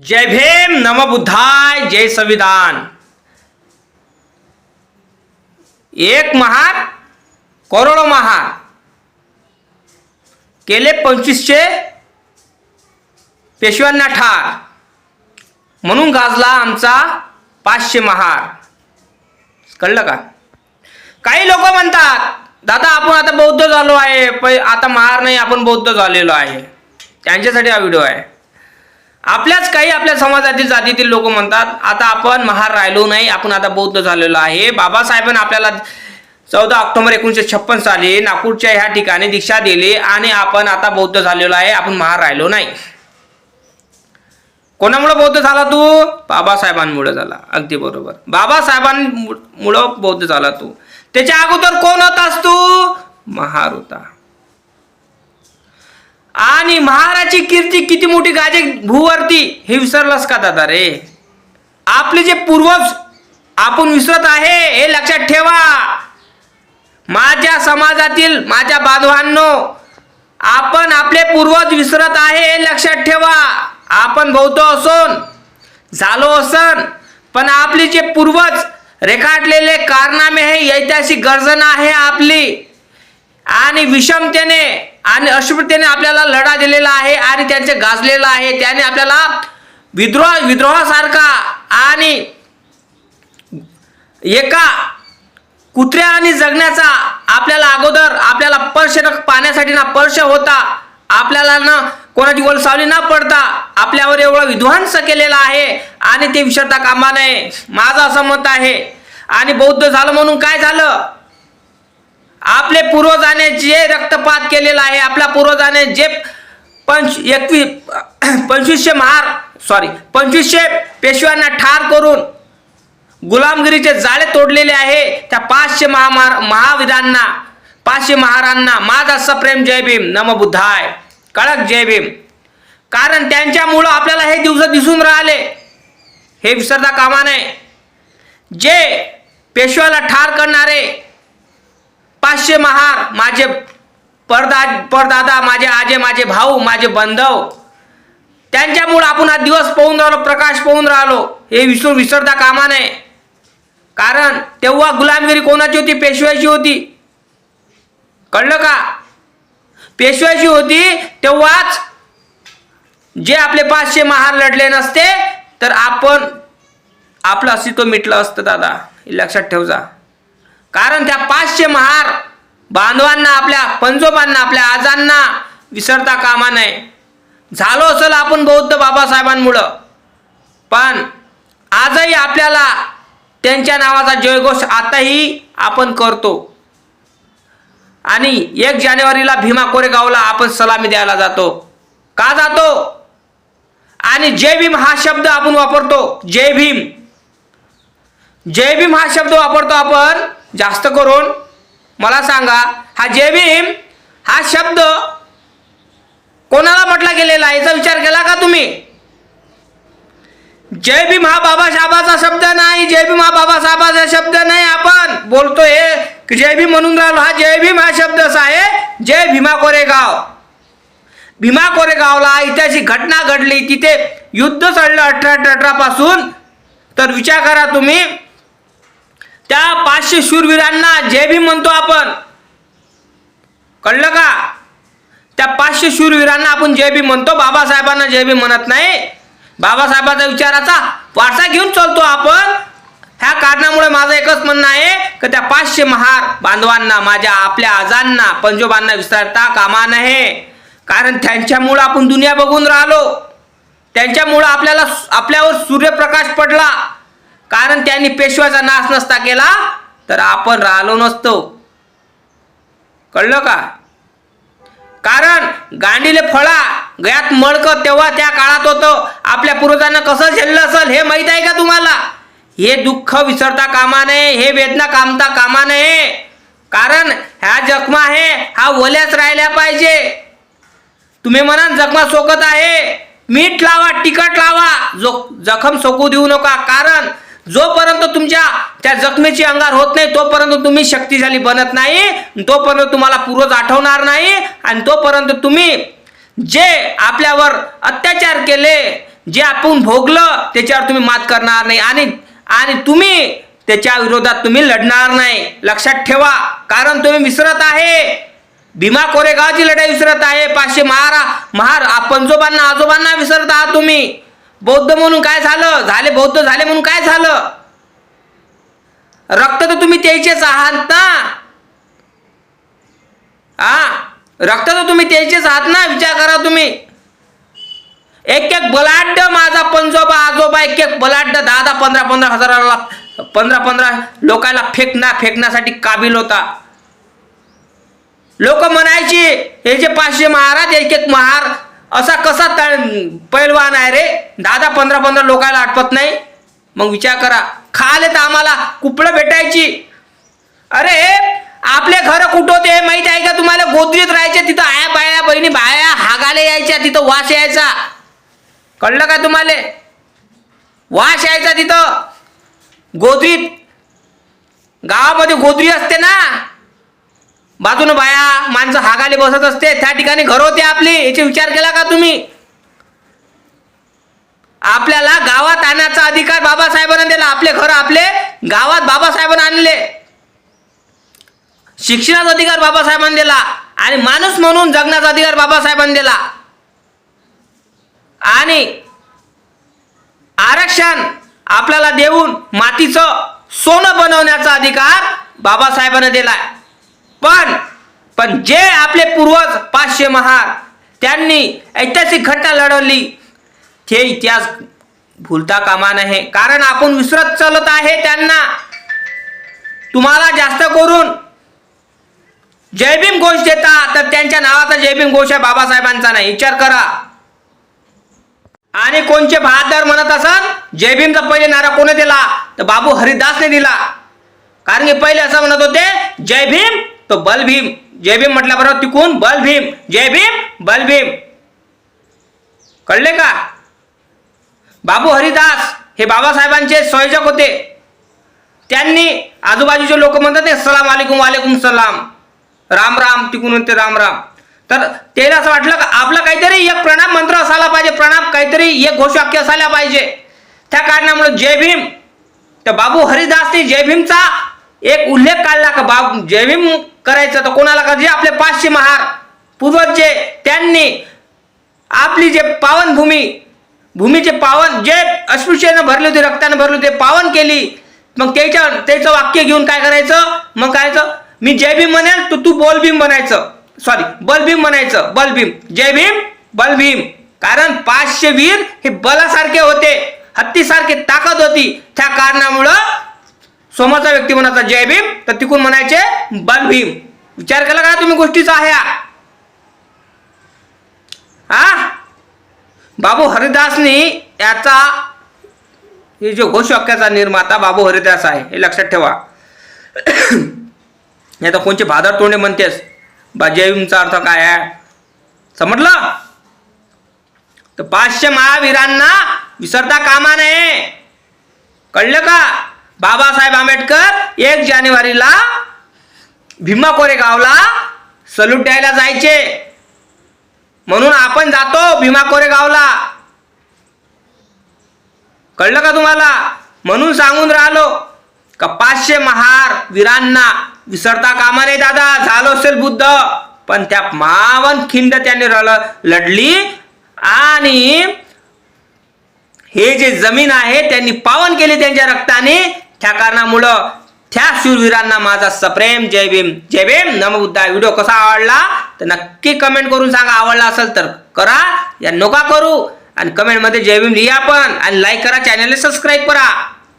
जय भीम नम बुद्धाय जय संविधान। एक महार करोडो महार केले पंचवीसशे पेशव्यांना ठार म्हणून गाजला आमचा पाचशे महार. कळलं का? काही लोक म्हणतात दादा आपण आता बौद्ध झालो आहे प आता महार नाही आपण बौद्ध झालेलो आहे. त्यांच्यासाठी हा व्हिडिओ आहे. आपल्याच काही आपल्या समाजातील जातीतील लोक म्हणतात आता आपण महार राहिलो नाही आपण आता बौद्ध झालेलो आहे. बाबासाहेबांना आपल्याला चौदा ऑक्टोबर एकोणीसशे छप्पन साली नागपूरच्या ह्या ठिकाणी दीक्षा दिली आणि आपण आता बौद्ध झालेलो आहे आपण महार राहिलो नाही. कोणामुळं बौद्ध झाला तू? बाबासाहेबांमुळे झाला. अगदी बरोबर. बाबासाहेबांमुळं बौद्ध झाला तू. त्याच्या अगोदर कोण होतास तू? महार होता. आणि महाराची कीर्ती किती मोठी गाजे भूवरती हे विसरलास का दादा रे? आपले जे पूर्वज आपण विसरत आहे हे लक्षात ठेवा. माझ्या समाजातील माझ्या बांधवांनो आपण आपले पूर्वज विसरत आहे हे लक्षात ठेवा. आपण बौद्ध असून झालो असन पण आपले जे पूर्वज रेखाटलेले कारनामे हे ऐतिहासिक गर्जना आहे आपली. आणि विषमतेने आणि अस्पृश्यतेने आपल्याला लढा दिलेला आहे आणि त्यांचे गाजलेलं आहे. त्याने आपल्याला विद्रोह विद्रोहासारखा आणि एका कुत्र्या आणि जगण्याचा आपल्याला अगोदर आपल्याला पर्श पाण्यासाठी ना पर्श होता. आपल्याला ना कोणाची वलसावली न पडता आपल्यावर एवढा विध्वंस केलेला आहे आणि ते विसरता कामा नये. माझं असं मत आहे. आणि बौद्ध झालं म्हणून काय झालं? आपले पूर्वजाने जे रक्तपात केलेला आहे आपल्या पूर्वजाने जे पंच एकवीस पंचवीसशे महार सॉरी पंचवीसशे पेशव्यांना ठार करून गुलामगिरीचे जाळे तोडलेले आहे त्या पाचशे महामार महाविधांना पाचशे महारांना माझा सप्रेम जय भीम नम बुद्धाय कडक जय भीम. कारण त्यांच्यामुळं आपल्याला हे दिवस दिसून राहिले. हे विसरता कामा नये. जे पेशव्याला ठार करणारे पाचशे महार माझे परदा परदादा माझे आजे माझे भाऊ माझे बंधव. त्यांच्यामुळे आपण हा दिवस पाहून राहिलो प्रकाश पाहून राहिलो. हे विसरून विसरता कामा नये. कारण तेव्हा गुलामगिरी कोणाची होती? पेशव्याची होती. कळलं का? पेशव्याची होती तेव्हाच जे आपले पाचशे महार लढले नसते तर आपण आपलं अस्तित्व मिटलं असतं दादा. हे लक्षात ठेवजा. कारण त्या पाचशे महार बांधवांना आपल्या पंजोबांना आपल्या आजांना विसरता कामा नये. झालो असेल आपण बौद्ध बाबासाहेबांमुळं. पण आजही आपल्याला त्यांच्या नावाचा जयघोष आताही आपण करतो. आणि एक जानेवारीला भीमा कोरेगावला आपण सलामी द्यायला जातो. का जातो? आणि जय भीम हा शब्द आपण वापरतो. जय भीम. जय भीम हा शब्द वापरतो आपण जास्त करून मला सांगा हा जय भीम हा शब्द कोणाला म्हटला गेलेला आहे? याचा विचार केला का तुम्ही? जय भीम हा बाबासाहेबाचा शब्द नाही जय भीम हा बाबासाहेबाचा शब्द नाही आपण बोलतोय. की जय भीम म्हणून राहिलो हा जय भीम हा शब्द असा आहे जय भीमा कोरेगाव. भीमा कोरेगावला ऐतिहासिक घटना घडली तिथे युद्ध चढलं अठरा अठरा पासून. तर विचार करा तुम्ही त्या पाचशे शूरवीरांना जय भीम म्हणतो आपण कळलं का? त्या पाचशे शूरवीरांना आपण जय भीम म्हणतो बाबासाहेबांना जय भीम म्हणत नाही बाबासाहेबांचा विचाराचा वारसा घेऊन चालतो आपण. ह्या कारणामुळे माझं एकच म्हणणं आहे की त्या पाचशे महार बांधवांना माझ्या आपल्या आजांना पंजोबांना विसरता कामा नये. कारण त्यांच्यामुळं आपण दुनिया बघून राहिलो. त्यांच्यामुळं आपल्याला आपल्यावर सूर्यप्रकाश पडला. कारण त्यांनी पेशव्याचा नाश नसता केला तर आपण राहिलो नसतो. कळलं का? कारण गांडीले फळा गयात मडक तेव्हा त्या काळात होतं. आपल्या पूर्वजांना कसं झेललं असेल हे माहीत आहे का तुम्हाला? हे दुःख विसरता कामा नये हे वेदना कामता कामा नये. कारण ह्या जखमा आहे हा ओल्याच राहिल्या पाहिजे. तुम्ही म्हणा जखमा सोकत आहे. मीठ लावा तिखट लावा. जो जखम सोकू देऊ नका. कारण जोपर्यंत तुमच्या त्या जखमेची अंगार होत नाही तोपर्यंत तुम्ही शक्तिशाली बनत नाही तोपर्यंत तुम्हाला पूर्वज आठवणार नाही आणि तोपर्यंत तुम्ही जे आपल्यावर अत्याचार केले जे आपण भोगलं त्याच्यावर तुम्ही मात करणार नाही आणि आणि तुम्ही त्याच्या विरोधात तुम्ही लढणार नाही. लक्षात ठेवा कारण तुम्ही विसरत आहे. भीमा कोरेगावची लढाई विसरत आहे. पाचशे महारा महार आ- पंजोबांना आजोबांना विसरत आहात तुम्ही. बौद्ध म्हणून काय झालं? झाले बौद्ध झाले म्हणून काय झालं? रक्त तर तुम्ही त्याचेच आहात ना. हा रक्त तर तुम्ही त्याचेच आहात ना विचार करा तुम्ही. एक एक बलाढ्य माझा पंजोबा आजोबा एक एक बलाढ्य दहा दहा पंधरा पंधरा हजाराला पंधरा पंधरा लोकांना फेकना फेकण्यासाठी काबिल होता. लोक म्हणायची हे जे पाचशे महाराज एक एक महार असा कसा तळ पैलवान आहे रे? दादा पंधरा पंधरा लोकायला आठवत नाही? मग विचार करा. खाले तर आम्हाला कुपडं भेटायची. अरे आपले घर कुठं होते माहीत आहे का तुम्हाला? गोदरीत राहायचे तिथं आया बाया बहिणी बाया हागाले यायच्या तिथं वास यायचा. कळलं का तुम्हाला? वास यायचा तिथं. गोदरीत. गावामध्ये गोदरी असते ना? बाजूनं बाया माणसं हागाले बसत असते त्या ठिकाणी घर होते आपली. याचे विचार केला का तुम्ही? आपल्याला गावात आणण्याचा अधिकार बाबासाहेबांना दिला. आपले घर आपले गावात बाबासाहेबांना आणले. शिक्षणाचा अधिकार बाबासाहेबांनी दिला. आणि माणूस म्हणून जगण्याचा अधिकार बाबासाहेबांनी दिला. आणि आरक्षण आपल्याला देऊन मातीचं सोनं बनवण्याचा अधिकार बाबासाहेबांना दिलाय. पण पण जे आपले पूर्वज पाचशे महार त्यांनी ऐतिहासिक घटना लढवली. ते इतिहास भूलता कामा नये. कारण आपण विसरत चालत आहे त्यांना. तुम्हाला जास्त करून जयभीम घोष देता तर त्यांच्या नावाचा जयभीम घोष आहे बाबासाहेबांचा नाही. विचार करा. आणि कोणचे बहादर म्हणत असाल जयभीमचा पहिले नारा कोणी दिला? तर बाबू हरिदासने दिला. कारण की पहिले असं म्हणत होते जय भीम तो बल भीम जय भीम म्हटल्या बरोबर तिकून बल भीम जय भीम बल भीम. कळले का? बाबू हरिदास हे बाबासाहेबांचे संयोजक होते. त्यांनी आजूबाजूचे लोक म्हणतात ते सलाम वालेकुम वालेकुम सलाम. राम राम तिकून म्हणते राम राम. तर त्याला असं वाटलं का आपलं काहीतरी एक प्रणाम मंत्र असायला पाहिजे प्रणाम काहीतरी एक घोषवाक्य असायला पाहिजे. त्या कारणामुळे जय भीम तर बाबू हरिदासने जय भीमचा एक उल्लेख काढला का बाब जय भीम करायचं तर कोणाला का? जे आपले पाचशे महार पूर्वज जे त्यांनी आपली जे पावनभूमी भूमीचे पावन जे अस्पृश्यानं भरले होते रक्तानं भरले होते पावन केली मग त्याच्या त्याचं वाक्य घेऊन काय करायचं? मग कायचं करायचं मी जय भीम म्हणेल तर तू बोल भीम म्हणायचं सॉरी बलभीम म्हणायचं बलभीम जय भीम बलभीम कारण पाचशे वीर हे बलासारखे होते. हत्तीसारखे ताकद होती. त्या कारणामुळं समोरचा व्यक्ती म्हणायचा जय भीम. तर तिकून म्हणायचे बलभीम विचार केला का तुम्ही गोष्टीचा आहे हा? हा बाबू हरिदासनी याचा हे जो घोषवाक्याचा निर्माता बाबू हरिदास आहे हे लक्षात ठेवा. नाही तर कोणचे भादर तोंडे म्हणतेस? बा जयभीमचा अर्थ काय आहे? समजलं? तर पाचशे महावीरांना विसरता कामा नये. कळलं का? बाबासाहेब आंबेडकर एक जानेवारीला भीमा कोरेगावला सल्यूट द्यायला जायचे. म्हणून आपण जातो भीमा कोरेगावला कळलं का तुम्हाला? म्हणून सांगून राहिलो का पाचशे महार वीरांना विसरता कामा नये दादा झालो असेल बुद्ध. पण त्या मावन खिंड त्यांनी लढली आणि हे जे जमीन आहे त्यांनी पावन केली त्यांच्या रक्ताने. त्या कारणामुळं त्या शूरवीरांना माझा सप्रेम जय भीम जय भीम नमबुद्धा व्हिडिओ कसा आवडला तर नक्की कमेंट करून सांगा. आवडला असेल तर करा या नका करू. आणि कमेंटमध्ये जय भीम लिहा पण आणि लाईक करा चॅनलला सबस्क्राईब करा.